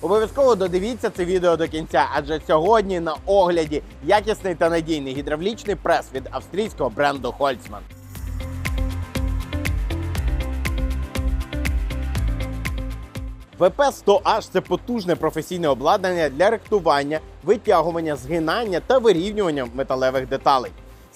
Обов'язково додивіться це відео до кінця, адже сьогодні на огляді якісний та надійний гідравлічний прес від австрійського бренду Holzmann. ВП-100H – це потужне професійне обладнання для рихтування, витягування, згинання та вирівнювання металевих деталей.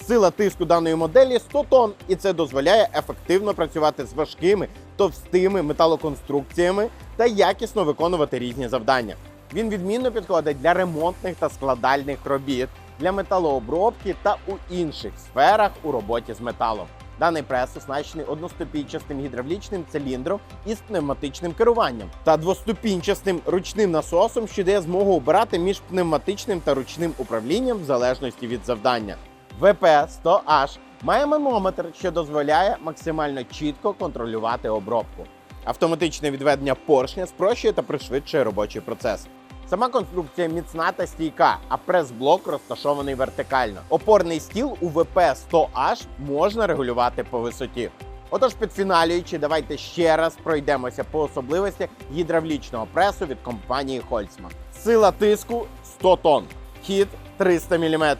Сила тиску даної моделі 100 тонн, і це дозволяє ефективно працювати з важкими, товстими металоконструкціями та якісно виконувати різні завдання. Він відмінно підходить для ремонтних та складальних робіт, для металообробки та у інших сферах у роботі з металом. Даний прес оснащений одноступінчастим гідравлічним циліндром із пневматичним керуванням та двоступінчастим ручним насосом, що дає змогу обирати між пневматичним та ручним управлінням в залежності від завдання. ВП-100H має манометр, що дозволяє максимально чітко контролювати обробку. Автоматичне відведення поршня спрощує та пришвидшує робочий процес. Сама конструкція міцна та стійка, а прес-блок розташований вертикально. Опорний стіл у ВП-100H можна регулювати по висоті. Отож, підфіналюючи, давайте ще раз пройдемося по особливостях гідравлічного пресу від компанії Holzmann. Сила тиску 100 тонн, хід 300 мм.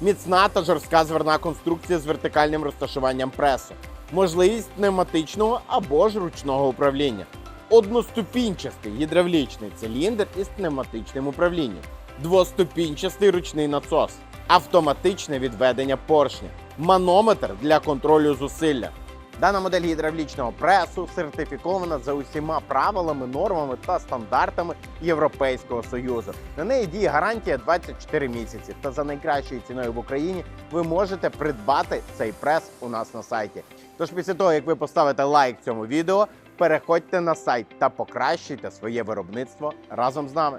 Міцна та жорстка зверна конструкція з вертикальним розташуванням пресу, можливість пневматичного або ж ручного управління, одноступінчастий гідравлічний циліндр із пневматичним управлінням, двоступінчастий ручний насос, автоматичне відведення поршня, манометр для контролю зусилля. Дана модель гідравлічного пресу сертифікована за усіма правилами, нормами та стандартами Європейського союзу. На неї діє гарантія 24 місяці. Та за найкращою ціною в Україні ви можете придбати цей прес у нас на сайті. Тож після того, як ви поставите лайк цьому відео, переходьте на сайт та покращуйте своє виробництво разом з нами.